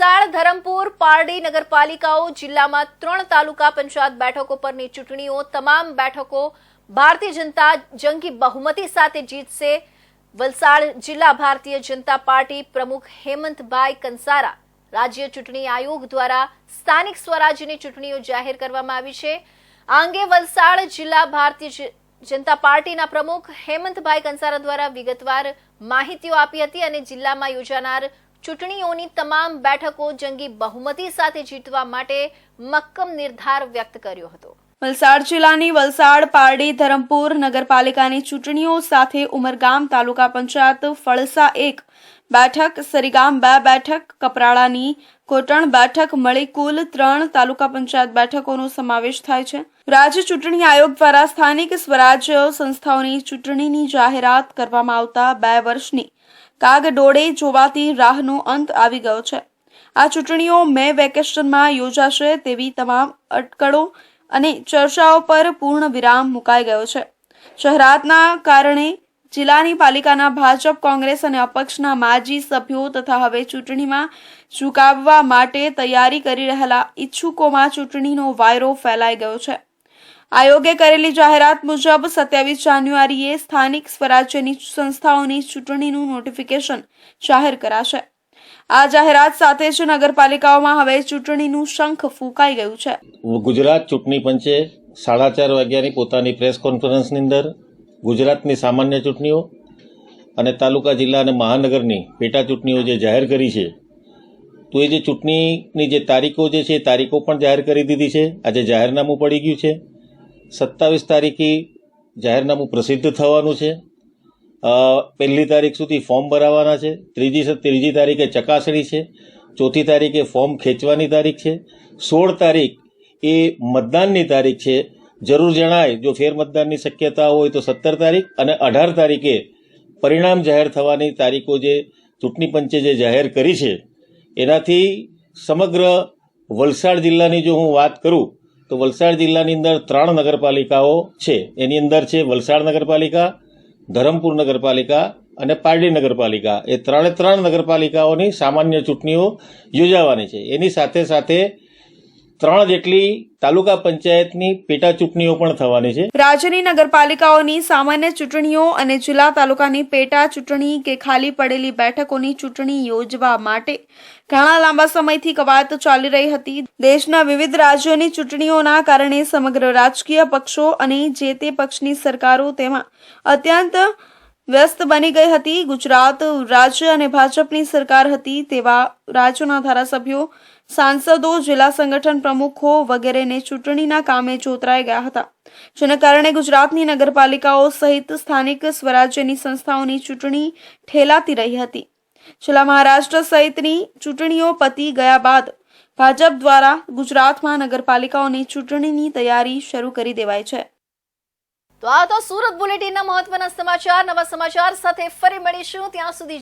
વલસાડ, ધરમપુર, પારડી નગરપાલિકાઓ જિલ્લામાં ત્રણ તાલુકા પંચાયત બેઠકો પરની ચૂંટણીઓ, તમામ બેઠકો ભારતીય જનતા જંગી બહુમતી સાથે જીતશે. વલસાડ જિલ્લા ભારતીય જનતા પાર્ટી પ્રમુખ હેમંતભાઈ કંસારા રાજ્ય ચૂંટણી આયોગ દ્વારા સ્થાનિક સ્વરાજ્યની ચૂંટણીઓ જાહેર કરવામાં આવી છે. આ અંગે વલસાડ જિલ્લા ભારતીય જનતા પાર્ટીના પ્રમુખ હેમંતભાઈ કંસારા દ્વારા વિગતવાર માહિતીઓ આપી હતી અને જિલ્લામાં યોજાનાર ચૂંટણીઓની તમામ બેઠકો જંગી બહુમતી સાથે જીતવા માટે મક્કમ નિર્ધાર વ્યક્ત કર્યો હતો. વલસાડ જિલ્લાની વલસાડ, પારડી, ધરમપુર નગરપાલિકાની ચૂંટણીઓ સાથે ઉમરગામ તાલુકા પંચાયત ફળસા એક બેઠક, સરીગામ બે બેઠક, કપરાળાની કોટણ બેઠક મળી કુલ ત્રણ તાલુકા પંચાયત બેઠકોનો સમાવેશ થાય છે. રાજ્ય ચૂંટણી આયોગ દ્વારા સ્થાનિક સ્વરાજ્ય સંસ્થાઓની ચૂંટણીની જાહેરાત કરવામાં આવતા બે વર્ષની કાગડોળે જોવાતી રાહનો અંત આવી ગયો છે. આ ચૂંટણીઓ મે વેકેશનમાં યોજાશે તેવી તમામ અટકળો અને ચર્ચાઓ પર પૂર્ણ વિરામ મુકાઈ ગયો છે. શહેરાતના કારણે જિલ્લાની પાલિકાના ભાજપ, કોંગ્રેસ અને અપક્ષના માજી સભ્યો તથા હવે ચૂંટણીમાં ઝુકાવવા માટે તૈયારી કરી રહેલા ઈચ્છુકોમાં ચૂંટણીનો વાયરો ફેલાઈ ગયો છે. આયોગે કરેલી જાહેરાત મુજબ સત્યાવીસ જાન્યુઆરીએ સ્થાનિક સ્વરાજ્યની સંસ્થાઓની ચૂંટણીનું નોટિફિકેશન જાહેર કરાશે. આ જાહેરાત સાથે જ નગરપાલિકાઓમાં હવે ચૂંટણીનું શંખ ફૂંકાઈ ગયું છે. ગુજરાત ચૂંટણી પંચે સાડા ચાર વાગ્યાની પોતાની પ્રેસ કોન્ફરન્સની અંદર ગુજરાતની સામાન્ય ચૂંટણીઓ અને તાલુકા, જિલ્લા અને મહાનગરની પેટા ચૂંટણીઓ જે જાહેર કરી છે, તો એ જે ચૂંટણીની જે તારીખો જે છે એ તારીખો પણ જાહેર કરી દીધી છે. આજે જાહેરનામું પડી ગયું છે. સત્તાવીસ તારીખે જાહેરનામું પ્રસિદ્ધ થવાનું છે. પહેલી તારીખ સુધી ફોર્મ ભરાવાના છે. ત્રીજી ત્રીજી તારીખે ચકાસણી છે. ચોથી તારીખે ફોર્મ ખેંચવાની તારીખ છે. સોળ તારીખ એ મતદાનની તારીખ છે. જરૂર જણાય, જો ફેર મતદાનની શક્યતા હોય તો સત્તર તારીખ અને અઢાર તારીખે પરિણામ જાહેર થવાની તારીખો જે ચૂંટણી પંચે જે જાહેર કરી છે. એનાથી સમગ્ર વલસાડ જિલ્લાની જો હું વાત કરું તો વલસાડ જિલ્લાની અંદર ત્રણ નગરપાલિકાઓ છે. એની અંદર છે વલસાડ નગરપાલિકા, ધરમપુર નગરપાલિકા અને પારડી નગરપાલિકા. એ ત્રણે ત્રણ નગરપાલિકાઓની સામાન્ય ચૂંટણીઓ યોજાવાની છે. એની સાથે સાથે ત્રણ જેટલી તાલુકા પંચાયતની પેટા ચૂંટણીઓ પણ થવાની છે. રાજ્યની નગરપાલિકાઓની સામાન્ય ચૂંટણીઓ અને જિલ્લા તાલુકાની પેટા ચૂંટણી કે ખાલી પડેલી બેઠકોની ચૂંટણી યોજવા માટે ઘણા લાંબા સમયથી કવાયત ચાલી રહી હતી. દેશના વિવિધ રાજ્યોની ચૂંટણીઓના કારણે સમગ્ર રાજકીય પક્ષો અને જે તે પક્ષની સરકારો તેમાં અત્યંત વ્યસ્ત બની ગઈ હતી. ગુજરાત રાજ્ય અને ભાજપની સરકાર હતી તેવા રાજ્યોના ધારાસભ્યો સાંસદો, જિલ્લા સંગઠન પ્રમુખો વગેરેને ચૂંટણીના કામે જોતરાઈ ગયા હતા. જેના કારણે ગુજરાતની નગરપાલિકાઓ સહિત સ્થાનિક સ્વરાજ્યની સંસ્થાઓની ચૂંટણી ઠેલાતી રહી હતી. છેલ્લા મહારાષ્ટ્ર સહિતની ચૂંટણીઓ પતી ગયા બાદ ભાજપ દ્વારા ગુજરાતમાં નગરપાલિકાઓની ચૂંટણીની તૈયારી શરૂ કરી દેવાઈ છે. તો આ તો સુરત બુલેટિનના મહત્વના સમાચાર. નવા સમાચાર સાથે ફરી મળીશું. ત્યાં સુધી